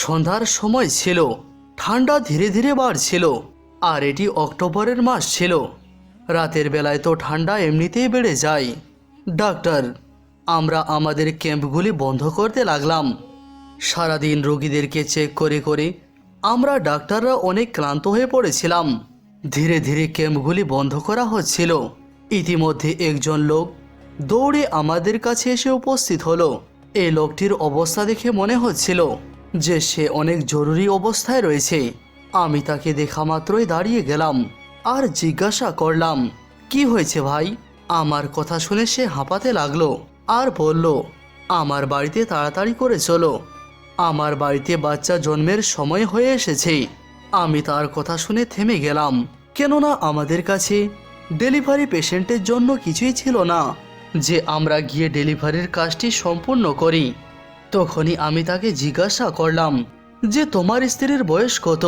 সন্ধ্যার সময় ছিল। ঠান্ডা ধীরে ধীরে বাড়ছিল, আর এটি অক্টোবরের মাস ছিল। রাতের বেলায় তো ঠান্ডা এমনিতেই বেড়ে যায়। ডাক্তার, আমরা আমাদের ক্যাম্পগুলি বন্ধ করতে লাগলাম। সারাদিন রোগীদেরকে চেক করে করে আমরা ডাক্তাররা অনেক ক্লান্ত হয়ে পড়েছিলাম। ধীরে ধীরে ক্যাম্পগুলি বন্ধ করা হচ্ছিল। ইতিমধ্যে একজন লোক দৌড়ে আমাদের কাছে এসে উপস্থিত হলো। এই লোকটির অবস্থা দেখে মনে হচ্ছিল যে সে অনেক জরুরি অবস্থায় রয়েছে। আমি তাকে দেখা মাত্রই দাঁড়িয়ে গেলাম আর জিজ্ঞাসা করলাম, কি হয়েছে ভাই? আমার কথা শুনে সে হাঁপাতে লাগল আর বলল, আমার বাড়িতে তাড়াতাড়ি করে চলো। আমার বাড়িতে বাচ্চা জন্মের সময় হয়ে এসেছে। আমি তার কথা শুনে থেমে গেলাম। কেননা আমাদের কাছে ডেলিভারি পেশেন্টের জন্য কিছুই ছিল না। যে আমরা গিয়ে ডেলিভারির কাজটি সম্পূর্ণ করি তখনই আমি তাকে জিজ্ঞাসা করলাম যে তোমার স্ত্রীর বয়স কত?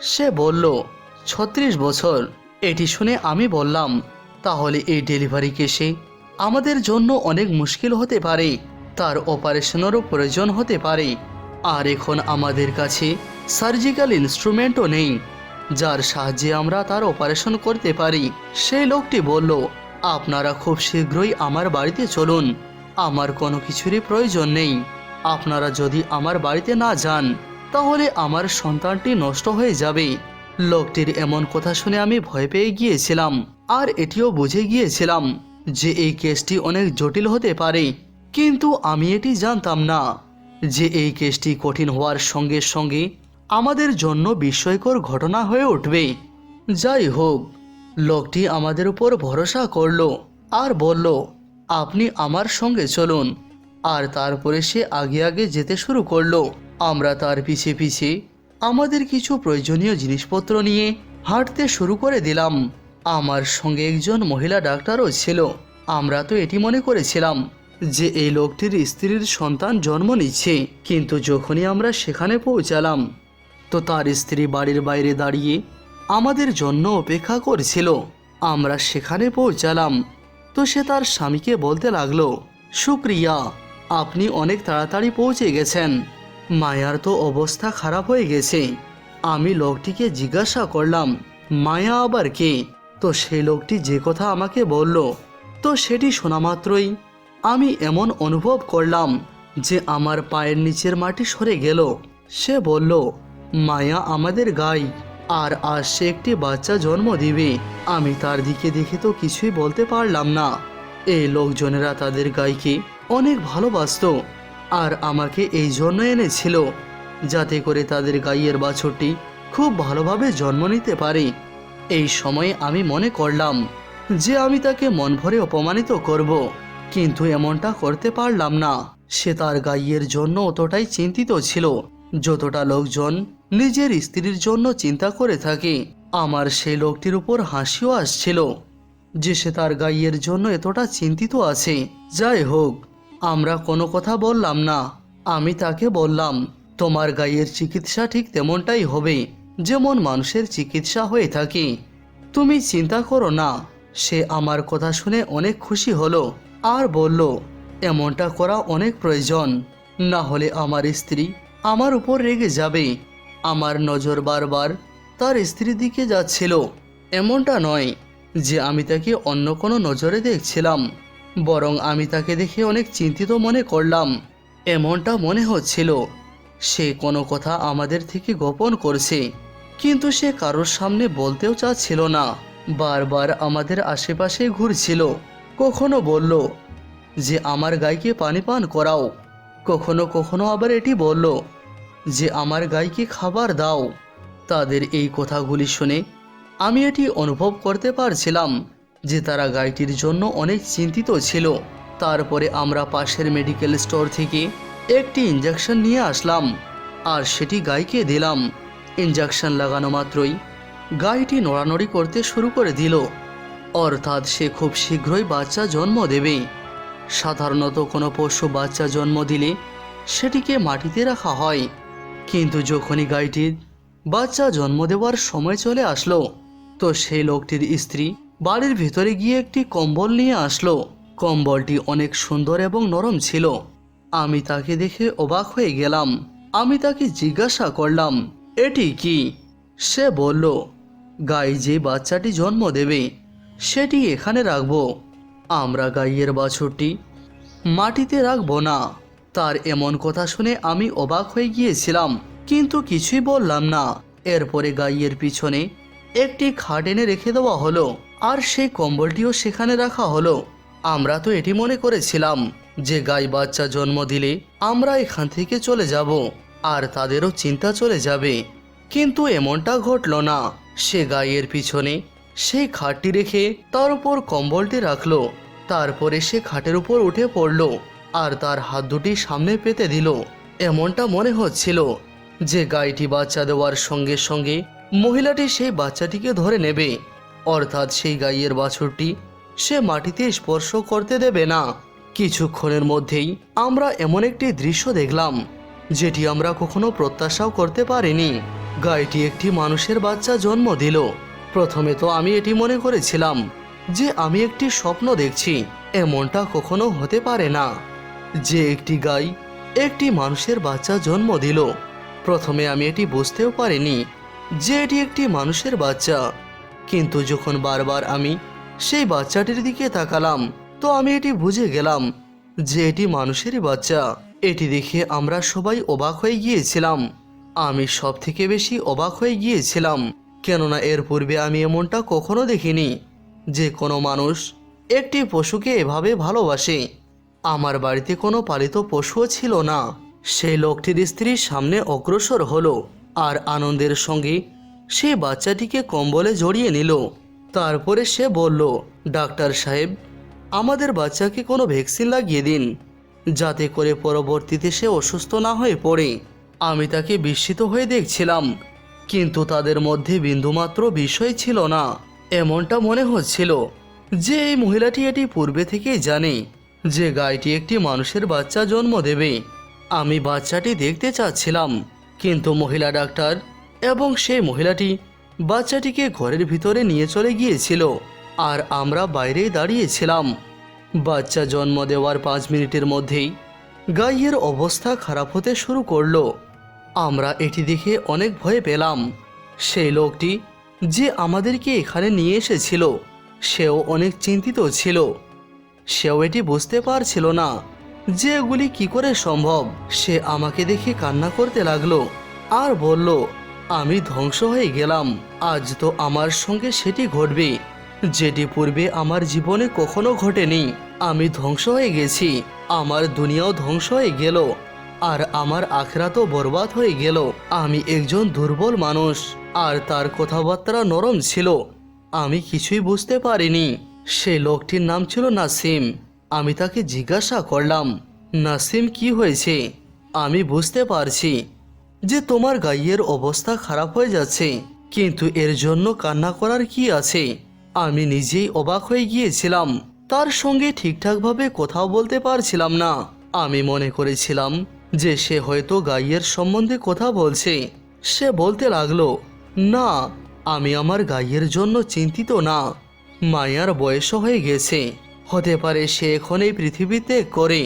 সে বলল, ছত্রিশ বছর। এটি শুনে আমি বললাম, তাহলে এই ডেলিভারি কেসে আমাদের জন্য অনেক মুশকিল হতে পারে, তার অপারেশনেরও প্রয়োজন হতে পারে। আর এখন আমাদের কাছে সার্জিক্যাল ইনস্ট্রুমেন্টও নেই, যার সাহায্যে আমরা তার অপারেশন করতে পারি। সেই লোকটি বলল, আপনারা খুব শীঘ্রই আমার বাড়িতে চলুন, আমার কোনো কিছুরই প্রয়োজন নেই। আপনারা যদি আমার বাড়িতে না যান, তাহলে আমার সন্তানটি নষ্ট হয়ে যাবে। লোকটির এমন কথা শুনে আমি ভয় পেয়ে গিয়েছিলাম, আর এটিও বুঝে গিয়েছিলাম যে এই কেসটি অনেক জটিল হতে পারে, কিন্তু আমি এটি জানতাম না যে এই কেসটি কঠিন হওয়ার সঙ্গে সঙ্গে আমাদের জন্য বিস্ময়কর ঘটনা হয়ে উঠবে। যাই হোক, লোকটি আমাদের উপর ভরসা করল আর বলল, আপনি আমার সঙ্গে চলুন আর তারপরে সে আগে আগে যেতে শুরু করল। আমরা তার পিছে পিছে আমাদের কিছু প্রয়োজনীয় জিনিসপত্র নিয়ে হাঁটতে শুরু করে দিলাম। আমার সঙ্গে একজন মহিলা ডাক্তারও ছিল। আমরা তো এটি মনে করেছিলাম যে এই লোকটির স্ত্রীর সন্তান জন্ম নিচ্ছে। কিন্তু যখনই আমরা সেখানে পৌঁছালাম, তো তার স্ত্রী বাড়ির বাইরে দাঁড়িয়ে আমাদের জন্য অপেক্ষা করছিল। আমরা সেখানে পৌঁছালাম। তো সে তার স্বামীকে বলতে লাগল, সুপ্রিয়া আপনি অনেক তাড়াতাড়ি পৌঁছে গেছেন। মায়ার তো অবস্থা খারাপ হয়ে গেছে। আমি লোকটিকে জিজ্ঞাসা করলাম, মায়া আবার কে? তো সেই লোকটি যে কথা আমাকে বলল, তো সেটি শোনা মাত্রই। আমি এমন অনুভব করলাম যে আমার পায়ের নিচের মাটি সরে গেল। সে বলল, মায়া আমাদের গাই, আর আজ সে একটি বাচ্চা জন্ম দিবে। আমি তার দিকে দেখে তো কিছুই বলতে পারলাম না। এই লোকজনেরা তাদের গাইকে অনেক ভালোবাসতো আর আমাকে এই জন্য এনেছিল যাতে করে তাদের গাইয়ের বাছরটি খুব ভালোভাবে জন্ম নিতে পারে। এই সময়ে আমি মনে করলাম যে আমি তাকে মন ভরে অপমানিত করব, কিন্তু এমনটা করতে পারলাম না। সে তার গাইয়ের জন্য অতটাই চিন্তিত ছিল, যতটা লোকজন নিজের স্ত্রীর জন্য চিন্তা করে থাকে। আমার সেই লোকটির উপর হাসিও আসছিল যে সে তার গাইয়ের জন্য এতটা চিন্তিত আছে। যাই হোক আমরা কোনো কথা বললাম না। আমি তাকে বললাম, তোমার গাইয়ের চিকিৎসা ঠিক তেমনটাই হবে, যেমন মানুষের চিকিৎসা হয়ে থাকে। তুমি চিন্তা করো না, সে আমার কথা শুনে অনেক খুশি হলো আর বলল, এমনটা করা অনেক প্রয়োজন। না হলে আমার স্ত্রী আমার উপর রেগে যাবে। আমার নজর বারবার তার স্ত্রীর দিকে যাচ্ছিল। এমনটা নয় যে আমি তাকে অন্য কোনো নজরে দেখছিলাম। বরং আমি তাকে দেখে অনেক চিন্তিত মনে করলাম। এমনটা মনে হচ্ছিল। সে কোনো কথা আমাদের থেকে গোপন করছে, কিন্তু সে কারোর সামনে বলতেও চাচ্ছিল না। বারবার আমাদের আশেপাশে ঘুরছিল। কখনো বলল, যে আমার গাইকে পানি পান করাও। কখনো কখনো আবার এটি বলল, যে আমার গাইকে খাবার দাও। তাদের এই কথাগুলি শুনে আমি এটি অনুভব করতে পারছিলাম। যে তারা গাইটির জন্য অনেক চিন্তিত ছিল। তারপরে আমরা পাশের মেডিকেল স্টোর থেকে একটি ইঞ্জেকশন নিয়ে আসলাম আর সেটি গাইকে দিলাম। ইঞ্জেকশন লাগানো মাত্রই গাইটি নড়ানড়ি করতে শুরু করে দিল। অর্থাৎ সে খুব শীঘ্রই বাচ্চা জন্ম দেবে। সাধারণত কোনো পশু বাচ্চা জন্ম দিলে সেটিকে মাটিতে রাখা হয়। কিন্তু যখনই গাইটির বাচ্চা জন্ম দেওয়ার সময় চলে আসলো, তো সেই লোকটির স্ত্রী বাড়ির ভিতরে গিয়ে একটি কম্বল নিয়ে আসলো। কম্বলটি অনেক সুন্দর এবং নরম ছিল। আমি তাকে দেখে অবাক হয়ে গেলাম। আমি তাকে জিজ্ঞাসা করলাম, এটি কি? সে বলল, গাই যে বাচ্চাটি জন্ম দেবে, সেটি এখানে রাখব। আমরা গাইয়ের বাছুরটি মাটিতে রাখব না। তার এমন কথা শুনে আমি অবাক হয়ে গিয়েছিলাম, কিন্তু কিছুই বললাম না। এরপরে গাইয়ের পিছনে একটি খাট এনে রেখে দেওয়া হলো। আর সেই কম্বলটিও সেখানে রাখা হলো। আমরা তো এটি মনে করেছিলাম যে গাই বাচ্চা জন্ম দিলে আমরা এখান থেকে চলে যাব আর তাদেরও চিন্তা চলে যাবে। কিন্তু এমনটা ঘটল না। সে গাইয়ের পিছনে সেই খাটটি রেখে তার উপর কম্বলটি রাখল। তারপরে সে খাটের উপর উঠে পড়ল আর তার হাত দুটি সামনে পেতে দিল। এমনটা মনে হচ্ছিল যে গাইটি বাচ্চা দেওয়ার সঙ্গে সঙ্গে মহিলাটি সেই বাচ্চাটিকে ধরে নেবে। অর্থাৎ সেই গাইয়ের বাছুরটি, সে মাটিতে স্পর্শ করতে দেবে না। কিছুক্ষণের মধ্যেই আমরা এমন একটি দৃশ্য দেখলাম, যেটি আমরা কখনো প্রত্যাশাও করতে পারিনি। গাইটি একটি মানুষের বাচ্চা জন্ম দিল। প্রথমে তো আমি এটি মনে করেছিলাম যে আমি একটি স্বপ্ন দেখছি, এমনটা কখনো হতে পারে না। যে একটি গাই একটি মানুষের বাচ্চা জন্ম দিল। প্রথমে আমি এটি বুঝতেও পারিনি যে এটি একটি মানুষের বাচ্চা। কিন্তু যখন বারবার আমি সেই বাচ্চাটির দিকে তাকালাম, তো আমি এটি বুঝে গেলাম যে এটি মানুষেরই বাচ্চা। এটি দেখে আমরা সবাই অবাক হয়ে গিয়েছিলাম। আমি সব থেকে বেশি অবাক হয়ে গিয়েছিলাম, কেননা এর পূর্বে আমি এমনটা কখনো দেখিনি যে কোনো মানুষ একটি পশুকে এভাবে ভালোবাসে। আমার বাড়িতে কোনো পালিত পশুও ছিল না। সেই লোকটির স্ত্রীর সামনে অগ্রসর হলো, আর আনন্দের সঙ্গে সে বাচ্চাটিকে কম্বলে জড়িয়ে নিল। তারপরে সে বলল, ডাক্তার সাহেব, আমাদের বাচ্চাকে কোনো ভ্যাকসিন লাগিয়ে দিন। যাতে করে পরবর্তীতে সে অসুস্থ না হয়ে পড়ে। আমি তাকে বিস্মিত হয়ে দেখছিলাম, কিন্তু তাদের মধ্যে বিন্দুমাত্র বিষয় ছিল না। এমনটা মনে হচ্ছিল যে এই মহিলাটি এটি পূর্বে থেকেই জানে যে গাইটি একটি মানুষের বাচ্চা জন্ম দেবে। আমি বাচ্চাটি দেখতে চাচ্ছিলাম, কিন্তু মহিলা ডাক্তার এবং সেই মহিলাটি বাচ্চাটিকে ঘরের ভিতরে নিয়ে চলে গিয়েছিল, আর আমরা বাইরেই দাঁড়িয়েছিলাম। বাচ্চা জন্ম দেওয়ার পাঁচ মিনিটের মধ্যেই গাইয়ের অবস্থা খারাপ হতে শুরু করল। আমরা এটি দেখে অনেক ভয় পেলাম। সেই লোকটি যে আমাদেরকে এখানে নিয়ে এসেছিল, সেও অনেক চিন্তিত ছিল। সেও এটি বুঝতে পারছিল না যে এগুলি কি করে সম্ভব। সে আমাকে দেখে কান্না করতে লাগল, আর বলল আমি ধ্বংস হয়ে গেলাম। আজ তো আমার সঙ্গে সেটি ঘটবে। যেটি পূর্বে আমার জীবনে কখনো ঘটেনি। আমি ধ্বংস হয়ে গেছি। আমার দুনিয়াও ধ্বংস হয়ে গেল। আর আমার আখরাতও বরবাদ হয়ে গেল। আমি একজন দুর্বল মানুষ। আর তার কথাবার্তা নরম ছিল। আমি কিছুই বুঝতে পারিনি। সে লোকটির নাম ছিল নাসিম। আমি তাকে জিজ্ঞাসা করলাম, নাসিম, কি হয়েছে? আমি বুঝতে পারছি। যে তোমার গাইয়ের অবস্থা খারাপ হয়ে যাচ্ছে, কিন্তু এর জন্য কান্না করার কি আছে? আমি নিজেই অবাক হয়ে গিয়েছিলাম। তার সঙ্গে ঠিকঠাকভাবে কথাও বলতে পারছিলাম না। আমি মনে করেছিলাম যে সে হয়তো গাইয়ের সম্বন্ধে কথা বলছে। সে বলতে লাগল, না, আমি আমার গাইয়ের জন্য চিন্তিত না। মায়ার বয়সও হয়ে গেছে। হতে পারে সে এখন এই পৃথিবীতে করে।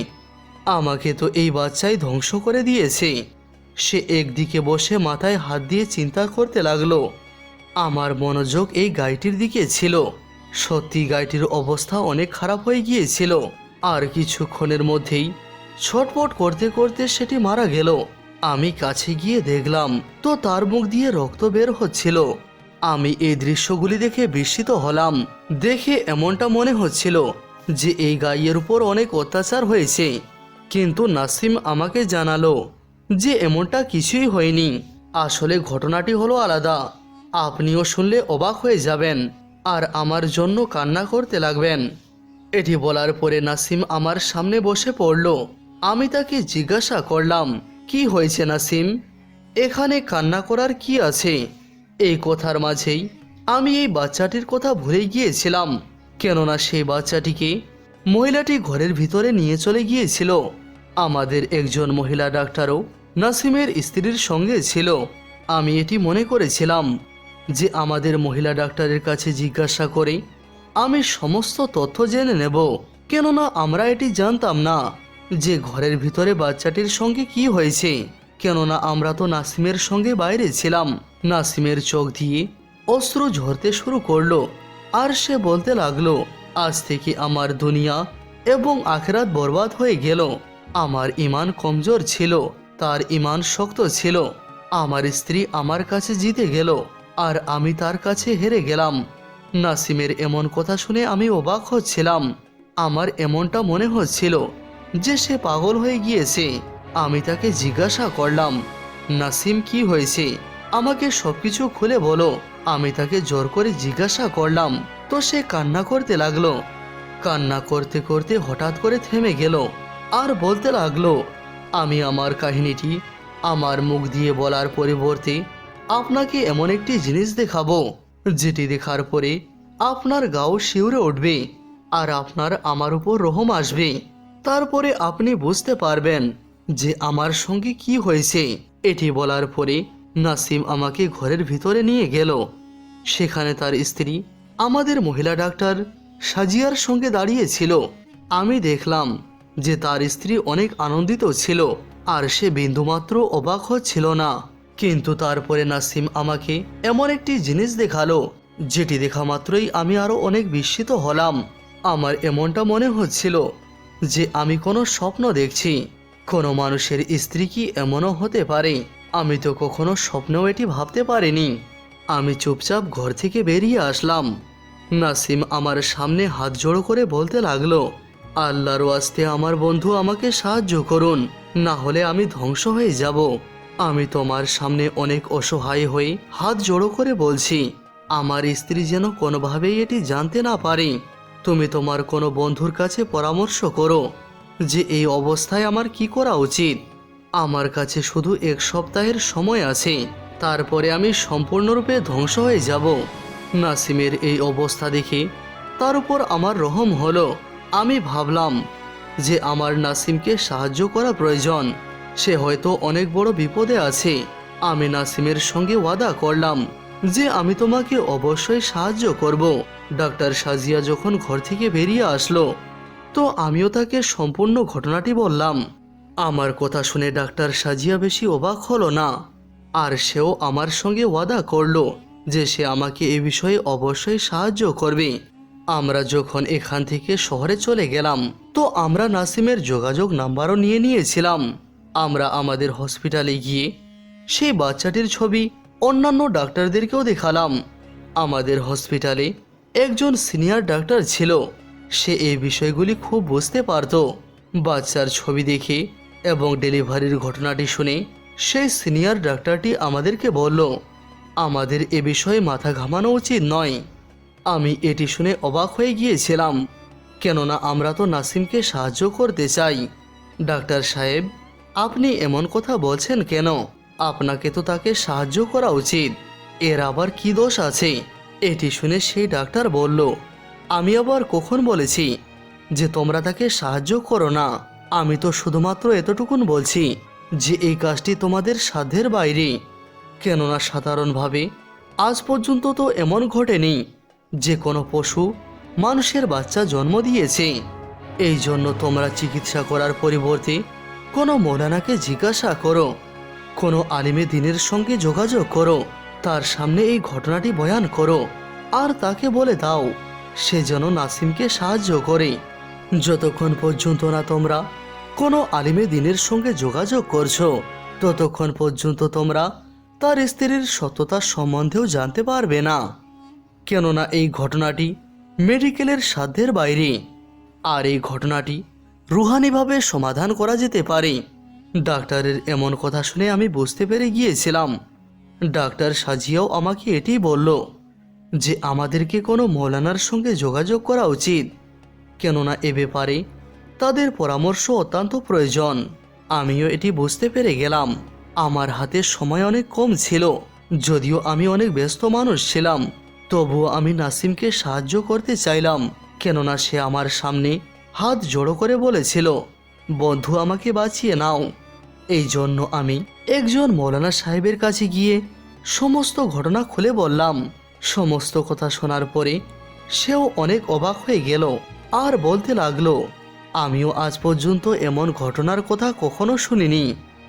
আমাকে তো এই বাচ্চাই ধ্বংস করে দিয়েছে। সে একদিকে বসে মাথায় হাত দিয়ে চিন্তা করতে লাগল। আমার মনোযোগ এই গাইটির দিকে ছিল। সত্যি গাইটির অবস্থা অনেক খারাপ হয়ে গিয়েছিল। আর কিছুক্ষণের মধ্যেই ছটপট করতে করতে সেটি মারা গেল। আমি কাছে গিয়ে দেখলাম, তো তার মুখ দিয়ে রক্ত বের হচ্ছিল। আমি এই দৃশ্যগুলি দেখে বিস্মিত হলাম। দেখে এমনটা মনে হচ্ছিল যে এই গাইয়ের উপর অনেক অত্যাচার হয়েছে। কিন্তু নাসিম আমাকে জানালো যে এমনটা কিছুই হয়নি। আসলে ঘটনাটি হলো আলাদা। আপনিও শুনলে অবাক হয়ে যাবেন আর আমার জন্য কান্না করতে লাগবেন। এটি বলার পরে নাসিম আমার সামনে বসে পড়ল। আমি তাকে জিজ্ঞাসা করলাম, কি হয়েছে নাসিম? এখানে কান্না করার কি আছে? এই কথার মাঝেই আমি এই বাচ্চাটির কথা ভুলে গিয়েছিলাম। কেননা সেই বাচ্চাটিকে মহিলাটি ঘরের ভিতরে নিয়ে চলে গিয়েছিল। আমাদের একজন মহিলা ডাক্তারও নাসিমের স্ত্রীর সঙ্গে ছিল। আমি এটি মনে করেছিলাম যে আমাদের মহিলা ডাক্তারের কাছে জিজ্ঞাসা করে, আমি সমস্ত তথ্য জেনে নেব। কেননা আমরা এটি জানতাম না যে ঘরের ভিতরে বাচ্চাটির সঙ্গে কি হয়েছে। কেননা আমরা তো নাসিমের সঙ্গে বাইরে ছিলাম। নাসিমের চোখ দিয়ে অশ্রু ঝরতে শুরু করল আর সে বলতে লাগল, আজ থেকে আমার দুনিয়া এবং আখেরাত বরবাদ হয়ে গেল। আমার ইমান কমজোর ছিল। তার ইমান শক্ত ছিল। আমার স্ত্রী আমার কাছে জিতে গেল, আর আমি তার কাছে হেরে গেলাম। নাসিমের এমন কথা শুনে আমি অবাক হচ্ছিলাম। আমার এমনটা মনে হচ্ছিল যে সে পাগল হয়ে গিয়েছে। আমি তাকে জিজ্ঞাসা করলাম, নাসিম, কি হয়েছে? আমাকে সবকিছু খুলে বলো। আমি তাকে জোর করে জিজ্ঞাসা করলাম, তো সে কান্না করতে লাগল। কান্না করতে করতে হঠাৎ করে থেমে গেল, আর বলতে লাগল আমি আমার কাহিনীটি আমার মুখ দিয়ে বলার পরিবর্তে আপনাকে এমন একটি জিনিস দেখাবো, যেটি দেখার পরে আপনার গাও শিউরে উঠবে আর আপনার আমার উপর রহম আসবে। তারপরে আপনি বুঝতে পারবেন যে আমার সঙ্গে কি হয়েছে। এটি বলার পরে নাসিম আমাকে ঘরের ভিতরে নিয়ে গেল। সেখানে তার স্ত্রী, আমাদের মহিলা ডাক্তার সাজিয়ার সঙ্গে দাঁড়িয়েছিল আমি দেখলাম যে তার স্ত্রী অনেক আনন্দিত ছিল, আর সে বিন্দুমাত্র অবাক হচ্ছিল না। কিন্তু তারপরে নাসিম আমাকে এমন একটি জিনিস দেখাল, যেটি দেখা মাত্রই আমি আরও অনেক বিস্মিত হলাম। আমার এমনটা মনে হচ্ছিল যে আমি কোনো স্বপ্ন দেখছি। কোনো মানুষের স্ত্রী কি এমনও হতে পারে? আমি তো কখনো স্বপ্নেও এটি ভাবতে পারিনি। আমি চুপচাপ ঘর থেকে বেরিয়ে আসলাম। নাসিম আমার সামনে হাত জোড়ো করে বলতে লাগল আল্লাহর ওয়াস্তে আমার বন্ধু আমাকে সাহায্য করুন, না হলে আমি ধ্বংস হয়ে যাব। আমি তোমার সামনে অনেক অসহায় হয়ে হাত জড়ো করে বলছি, আমার স্ত্রী যেন কোনোভাবেই এটি জানতে না পারে। তুমি তোমার কোনো বন্ধুর কাছে পরামর্শ করো যে এই অবস্থায় আমার কি করা উচিত। আমার কাছে শুধু এক সপ্তাহের সময় আছে, তারপরে আমি সম্পূর্ণরূপে ধ্বংস হয়ে যাব। নাসিমের এই অবস্থা দেখে তার উপর আমার রহম হলো। আমি ভাবলাম যে আমার নাসিমকে সাহায্য করা প্রয়োজন। সে হয়তো অনেক বড় বিপদে আছে। আমি নাসিমের সঙ্গে ওয়াদা করলাম যে আমি তোমাকে অবশ্যই সাহায্য করব। ডাক্তার সাজিয়া যখন ঘর থেকে বেরিয়ে আসলো, তো আমিও তাকে সম্পূর্ণ ঘটনাটি বললাম। আমার কথা শুনে ডাক্তার সাজিয়া বেশি অবাক হলো না, আর সেও আমার সঙ্গে ওয়াদা করল যে সে আমাকে এ বিষয়ে অবশ্যই সাহায্য করবে। আমরা যখন এখান থেকে শহরে চলে গেলাম, তো আমরা নাসিমের যোগাযোগ নাম্বারও নিয়ে নিয়েছিলাম। আমরা আমাদের হসপিটালে গিয়ে সেই বাচ্চাটির ছবি অন্যান্য ডাক্তারদেরকেও দেখালাম। আমাদের হসপিটালে একজন সিনিয়র ডাক্তার ছিল। সে এই বিষয়গুলি খুব বুঝতে পারত। বাচ্চার ছবি দেখে এবং ডেলিভারির ঘটনাটি শুনে সেই সিনিয়র ডাক্তারটি আমাদেরকে বলল, আমাদের এ বিষয়ে মাথা ঘামানো উচিত নয়। আমি এটি শুনে অবাক হয়ে গিয়েছিলাম, কেননা আমরা তো নাসিমকে সাহায্য করতে চাই। ডাক্তার সাহেব, আপনি এমন কথা বলছেন কেন? আপনাকে তো তাকে সাহায্য করা উচিত। এর আবার কি দোষ আছে? এটি শুনে সেই ডাক্তার বলল, আমি আবার কখন বলেছি যে তোমরা তাকে সাহায্য করো না? আমি তো শুধুমাত্র এতটুকুন বলছি যে এই কাজটি তোমাদের সাধ্যের বাইরে। কেননা সাধারণভাবে আজ পর্যন্ত তো এমন ঘটেনি। যে কোনো পশু মানুষের বাচ্চা জন্ম দিয়েছে। এই জন্য তোমরা চিকিৎসা করার পরিবর্তে কোনো মৌলানাকে জিজ্ঞাসা করো, কোনো আলিমে দিনের সঙ্গে যোগাযোগ করো, তার সামনে এই ঘটনাটি বয়ান করো, আর তাকে বলে দাও, সে যেন নাসিমকে সাহায্য করে। যতক্ষণ পর্যন্ত না তোমরা কোনো আলিমে দিনের সঙ্গে যোগাযোগ করছ, ততক্ষণ পর্যন্ত তোমরা তার স্ত্রীর সত্যতা সম্বন্ধেও জানতে পারবে না। কেননা এই ঘটনাটি মেডিকেলের সাধ্যের বাইরে। আর এই ঘটনাটি রুহানিভাবে সমাধান করা যেতে পারে। ডাক্তারের এমন কথা শুনে আমি বুঝতে পেরে গিয়েছিলাম। ডাক্তার সাজিয়াও আমাকে এটি বলল যে আমাদেরকে কোনো মৌলানার সঙ্গে যোগাযোগ করা উচিত। কেননা এ ব্যাপারে তাদের পরামর্শ অত্যন্ত প্রয়োজন। আমিও এটি বুঝতে পেরে গেলাম। আমার হাতে সময় অনেক কম ছিল, যদিও আমি অনেক ব্যস্ত মানুষ ছিলাম। তবুও আমি নাসিমকে সাহায্য করতে চাইলাম, কেননা সে আমার সামনে হাত জড়ো করে বলেছিল, বন্ধু, আমাকে বাঁচিয়ে নাও। এই জন্য আমি একজন মৌলানা সাহেবের কাছে গিয়ে সমস্ত ঘটনা খুলে বললাম। সমস্ত কথা শোনার পরে সেও অনেক অবাক হয়ে গেল আর বলতে লাগল, আমিও আজ পর্যন্ত এমন ঘটনার কথা কখনো শুনিনি।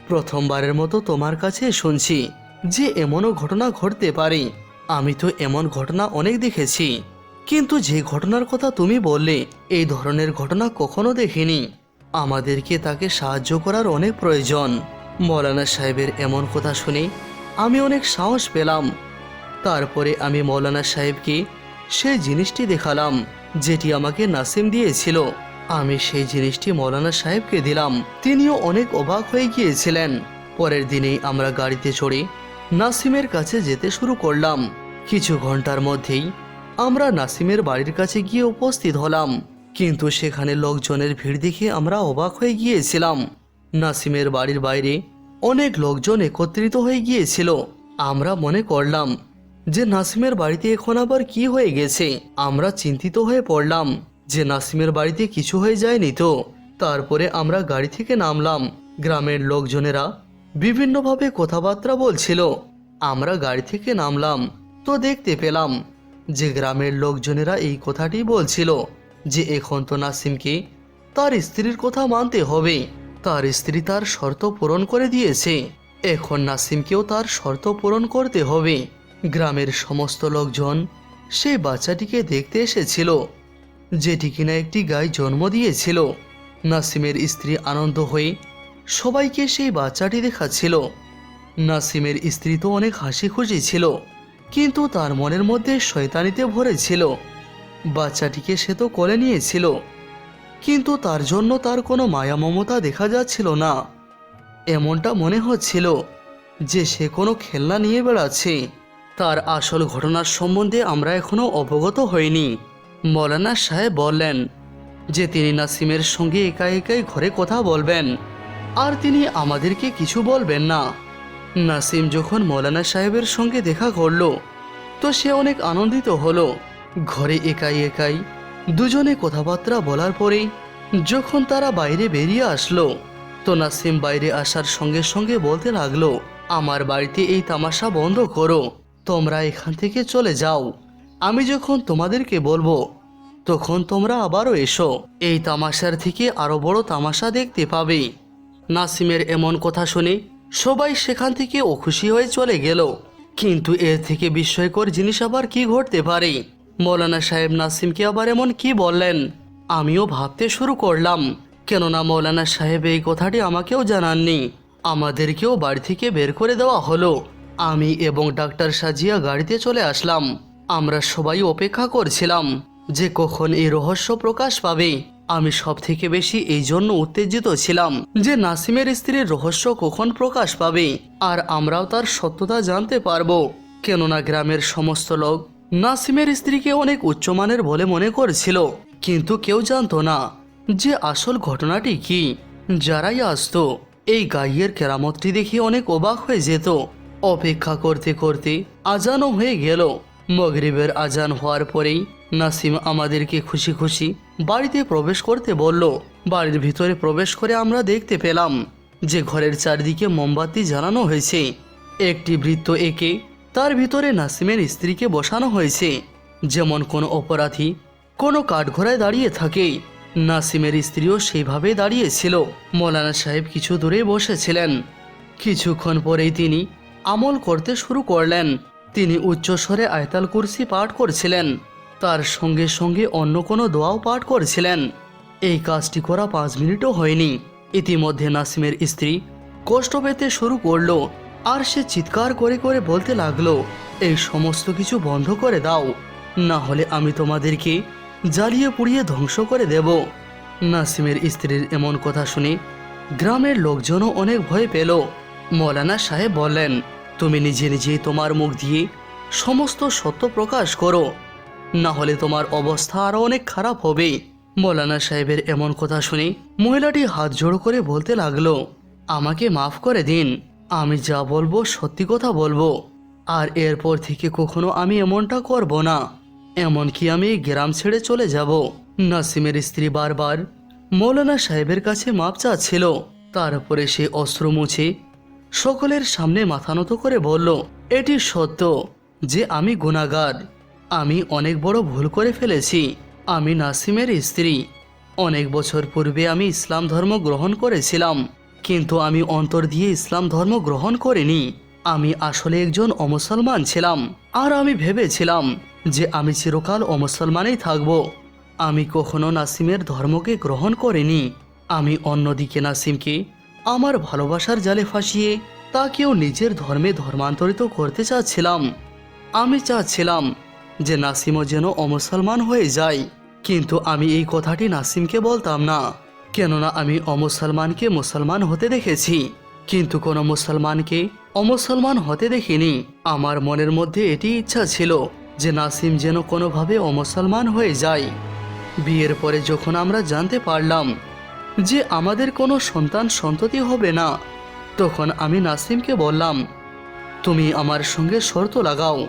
প্রথমবারের মতো তোমার কাছে শুনছি যে এমনও ঘটনা ঘটতে পারে। আমি তো এমন ঘটনা অনেক দেখেছি। কিন্তু যে ঘটনার কথা তুমি বললে, এই ধরনের ঘটনা কখনো দেখিনি। আমাদেরকে তাকে সাহায্য করার অনেক প্রয়োজন। মৌলানা সাহেবের এমন কথা শুনে আমি অনেক সাহস পেলাম। তারপরে আমি মৌলানা সাহেবকে সেই জিনিসটি দেখালাম, যেটি আমাকে নাসিম দিয়েছিল। আমি সেই জিনিসটি মৌলানা সাহেবকে দিলাম। তিনিও অনেক অবাক হয়ে গিয়েছিলেন। পরের দিনেই আমরা গাড়িতে চড়ে নাসিমের কাছে যেতে শুরু করলাম। কিছু ঘণ্টার মধ্যেই আমরা নাসিমের বাড়ির কাছে গিয়ে উপস্থিত হলাম। কিন্তু সেখানে লোকজনের ভিড় দেখে আমরা অবাক হয়ে গিয়েছিলাম। নাসিমের বাড়ির বাইরে অনেক লোকজন একত্রিত হয়ে গিয়েছিল। আমরা মনে করলাম যে নাসিমের বাড়িতে এখন আবার কি হয়ে গেছে। আমরা চিন্তিত হয়ে পড়লাম যে নাসিমের বাড়িতে কিছু হয়ে যায়নি তো। তারপরে আমরা গাড়ি থেকে নামলাম। গ্রামের লোকজনেরা বিভিন্নভাবে কথাবার্তা বলছিল। আমরা গাড়ি থেকে নামলাম। তো দেখতে পেলাম যে গ্রামের লোকজনেরা এই কথাটি বলছিল যে এখন তো নাসিমকে তার স্ত্রীর কথা মানতে হবে। তার স্ত্রী তার শর্ত পূরণ করে দিয়েছে। এখন নাসিমকেও তার শর্ত পূরণ করতে হবে। গ্রামের সমস্ত লোকজন সেই বাচ্চাটিকে দেখতে এসেছিল, যেটি কিনা একটি গায়ে জন্ম দিয়েছিল। নাসিমের স্ত্রী আনন্দ হয়ে সবাইকে সেই বাচ্চাটি দেখাচ্ছিল। নাসিমের স্ত্রী তো অনেক হাসি খুশি ছিল। কিন্তু তার মনের মধ্যে শয়তানিতে ভরে ছিল। বাচ্চাটিকে সে তো কোলে নিয়েছিল। কিন্তু তার জন্য তার কোনো মায়া মমতা দেখা যাচ্ছিল না। এমনটা মনে হচ্ছিল যে সে কোনো খেলনা নিয়ে বেড়াচ্ছে। তার আসল ঘটনার সম্বন্ধে আমরা এখনও অবগত হইনি। মৌলানা সাহেব বললেন যে তিনি নাসিমের সঙ্গে একা একাই ঘরে কথা বলবেন। আর তিনি আমাদেরকে কিছু বলবেন না। নাসিম যখন মৌলানা সাহেবের সঙ্গে দেখা করল, তো সে অনেক আনন্দিত হলো। ঘরে একাই একাই দুজনে কথাবার্তা বলার পরেই যখন তারা বাইরে বেরিয়ে আসলো, তো নাসিম বাইরে আসার সঙ্গে সঙ্গে বলতে লাগল, আমার বাড়িতে এই তামাশা বন্ধ করো, তোমরা এখান থেকে চলে যাও। আমি যখন তোমাদেরকে বলব, তখন তোমরা আবারও এসো। এই তামাশার থেকে আরও বড় তামাশা দেখতে পাবে। নাসিমের এমন কথা শুনে সবাই সেখান থেকে অখুশি হয়ে চলে গেল। কিন্তু এর থেকে বিস্ময়কর জিনিস আবার কি ঘটতে পারে? মৌলানা সাহেব নাসিমকে আবার এমন কি বললেন? আমিও ভাবতে শুরু করলাম, কেননা মৌলানা সাহেব এই কথাটি আমাকেও জানাননি। আমাদেরকেও বাড়ি থেকে বের করে দেওয়া হলো। আমি এবং ডাক্তার সাজিয়া গাড়িতে চলে আসলাম। আমরা সবাই অপেক্ষা করছিলাম যে কখন এই রহস্য প্রকাশ পাবে। আমি সব থেকে বেশি এই জন্য উত্তেজিত ছিলাম যে নাসিমের স্ত্রীর রহস্য কখন প্রকাশ পাবে, আর আমরাও তার সত্যতা জানতে পারব। কেননা গ্রামের সমস্ত লোক নাসিমের স্ত্রীকে অনেক উচ্চমানের বলে মনে করছিল, কিন্তু কেউ জানতো না যে আসল ঘটনাটি কি। যারাই আসতো, এই গাইয়ের কেরামতটি দেখে অনেক অবাক হয়ে যেত। অপেক্ষা করতে করতে আজানও হয়ে গেল। মগরিবের আজান হওয়ার পরেই নাসিম আমাদেরকে খুশি খুশি বাড়িতে প্রবেশ করতে বলল। বাড়ির ভিতরে প্রবেশ করে আমরা দেখতে পেলাম যে ঘরের চারদিকে মোমবাতি জ্বালানো হয়েছে। একটি বৃত্ত এঁকে তার ভিতরে নাসিমের স্ত্রীকে বসানো হয়েছে। যেমন কোনো অপরাধী কোনো কাঠঘোড়ায় দাঁড়িয়ে থাকে। নাসিমের স্ত্রীও সেইভাবে দাঁড়িয়েছিল। মৌলানা সাহেব কিছু দূরে বসেছিলেন। কিছুক্ষণ পরেই তিনি আমল করতে শুরু করলেন। তিনি উচ্চস্বরে আয়তাল কুরসি পাঠ করছিলেন। তার সঙ্গে সঙ্গে অন্য কোনো দোয়াও পাঠ করেছিলেন। এই কাজটি করা পাঁচ মিনিটও হয়নি। ইতিমধ্যে নাসিমের স্ত্রী কষ্ট পেতে শুরু করল আর সে চিৎকার করে করে বলতে লাগল, এই সমস্ত কিছু বন্ধ করে দাও, না হলে আমি তোমাদেরকে জ্বালিয়ে পুড়িয়ে ধ্বংস করে দেব। নাসিমের স্ত্রীর এমন কথা শুনে গ্রামের লোকজনও অনেক ভয় পেল। মৌলানা সাহেব বললেন, তুমি নিজে নিজেই তোমার মুখ দিয়ে সমস্ত সত্য প্রকাশ করো। না হলে তোমার অবস্থা আরও অনেক খারাপ হবে। মৌলানা সাহেবের এমন কথা শুনে মহিলাটি হাত জোড়ো করে বলতে লাগল, আমাকে মাফ করে দিন, আমি যা বলব সত্যি কথা বলব। আর এরপর থেকে কখনো আমি এমনটা করব না। এমনকি আমি গ্রাম ছেড়ে চলে যাব। নাসিমের স্ত্রী বারবার মৌলানা সাহেবের কাছে মাপ চাচ্ছিল। তারপরে সে অস্ত্র মুছে সকলের সামনে মাথা নত করে বলল, এটি সত্য যে আমি গুণাগার। আমি অনেক বড় ভুল করে ফেলেছি। আমি নাসিমের স্ত্রী। অনেক বছর পূর্বে আমি ইসলাম ধর্ম গ্রহণ করেছিলাম, কিন্তু আমি অন্তর দিয়ে ইসলাম ধর্ম গ্রহণ করিনি। আমি আসলে একজন অমুসলমান ছিলাম, আর আমি ভেবেছিলাম যে আমি চিরকাল অমুসলমানেই থাকব। আমি কখনো নাসিমের ধর্মকে গ্রহণ করিনি। আমি অন্যদিকে নাসিমকে আমার ভালোবাসার জালে ফাঁসিয়ে তাকেও নিজের ধর্মে ধর্মান্তরিত করতে চাচ্ছিলাম। আমি চাচ্ছিলাম যে নাসিমও যেন অমুসলমান হয়ে যায়। কিন্তু আমি এই কথাটি নাসিমকে বলতাম না। কেননা আমি অমুসলমানকে মুসলমান হতে দেখেছি। কিন্তু কোনো মুসলমানকে অমুসলমান হতে দেখিনি। আমার মনের মধ্যে এটি ইচ্ছা ছিল যে নাসিম যেন কোনোভাবে অমুসলমান হয়ে যায়। বিয়ের পরে যখন আমরা জানতে পারলাম যে আমাদের কোনো সন্তান সন্ততি হবে না, তখন আমি নাসিমকে বললাম, তুমি আমার সঙ্গে শর্ত লাগাও।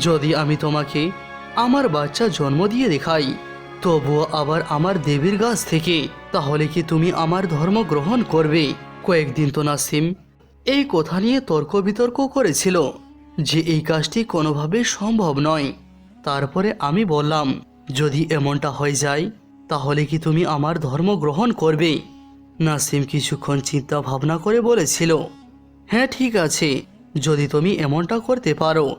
যদি আমি তোমাকে আমার বাচ্চা জন্ম দিয়ে দেখাই, তবুও আবার আমার দেবীর গাছ থেকে, তাহলে কি তুমি আমার ধর্ম গ্রহণ করবে? কয়েকদিন তো নাসিম, এই কথা নিয়ে তর্ক বিতর্ক করেছিল যে এই কাজটি কোনোভাবে সম্ভব নয়। তারপরে আমি বললাম, যদি এমনটা হয়ে যায়, তাহলে কি তুমি আমার ধর্ম গ্রহণ করবে? নাসিম কিছুক্ষণ চিন্তা ভাবনা করে বলেছিল হ্যাঁ ঠিক আছে, যদি তুমি এমনটা করতে পারো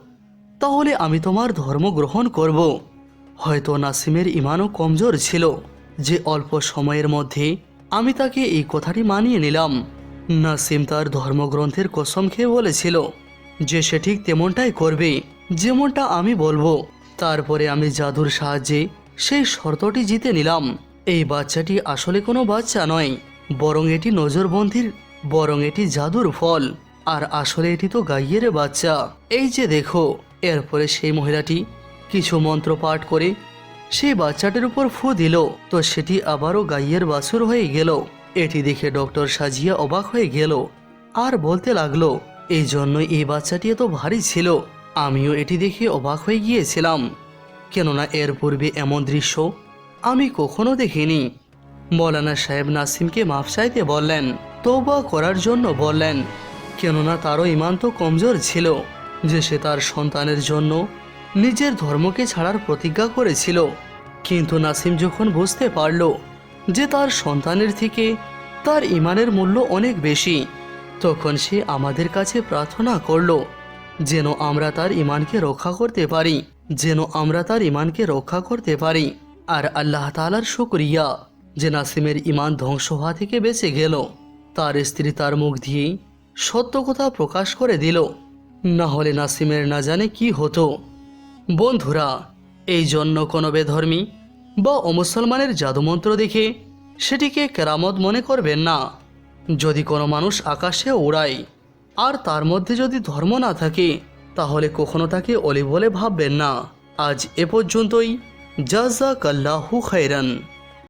তাহলে আমি তোমার ধর্ম গ্রহণ করব। হয়তো নাসিমের ইমানও কমজোর ছিল যে অল্প সময়ের মধ্যে আমি তাকে এই কথাটি মানিয়ে নিলাম। নাসিম তার ধর্মগ্রন্থের কসম খেয়ে বলেছিল, যে সে ঠিক তেমনটাই করবে, যেমনটা আমি বলব। তারপরে আমি জাদুর সাহায্যে সেই শর্তটি জিতে নিলাম। এই বাচ্চাটি আসলে কোনো বাচ্চা নয়, বরং এটি নজরবন্দির, বরং এটি জাদুর ফল। আর আসলে এটি তো গাইয়ের বাচ্চা। এই যে দেখো এরপরে সেই মহিলাটি কিছু মন্ত্র পাঠ করে সেই বাচ্চাটির উপর ফু দিল। তো সেটি আবারও গাইয়ের বাছুর হয়ে গেল। এটি দেখে ডক্টর সাজিয়া অবাক হয়ে গেল। আর বলতে লাগল, এই জন্যই এই বাচ্চাটি এত ভারী ছিল। আমিও এটি দেখে অবাক হয়ে গিয়েছিলাম। কেননা এর পূর্বে এমন দৃশ্য আমি কখনো দেখিনি। মৌলানা সাহেব নাসিমকে মাফ চাইতে বললেন তৌবা করার জন্য বললেন, কেননা তারও ইমান তো কমজোর ছিল। যে সে তার সন্তানের জন্য নিজের ধর্মকে ছাড়ার প্রতিজ্ঞা করেছিল। কিন্তু নাসিম যখন বুঝতে পারল যে তার সন্তানের থেকে তার ইমানের মূল্য অনেক বেশি, তখন সে আমাদের কাছে প্রার্থনা করল যেন আমরা তার ইমানকে রক্ষা করতে পারি, যেন আমরা তার ইমানকে রক্ষা করতে পারি। আর আল্লাহ তালার শুক্রিয়া যে নাসিমের ইমান ধ্বংস হওয়া থেকে বেঁচে গেল। তার স্ত্রী তার মুখ দিয়েই সত্য কথা প্রকাশ করে দিল। না হলে নাসিমের না জানে কি হতো। বন্ধুরা, এই জন্য কোনো বেধর্মী বা অমুসলমানের জাদুমন্ত্র দেখে সেটিকে কেরামত মনে করবেন না। যদি কোনো মানুষ আকাশে উড়ায় আর তার মধ্যে যদি ধর্ম না থাকে, তাহলে কখনো তাকে অলি বলে ভাববেন না। আজ এ পর্যন্তই। জাজাকাল্লাহু খাইরান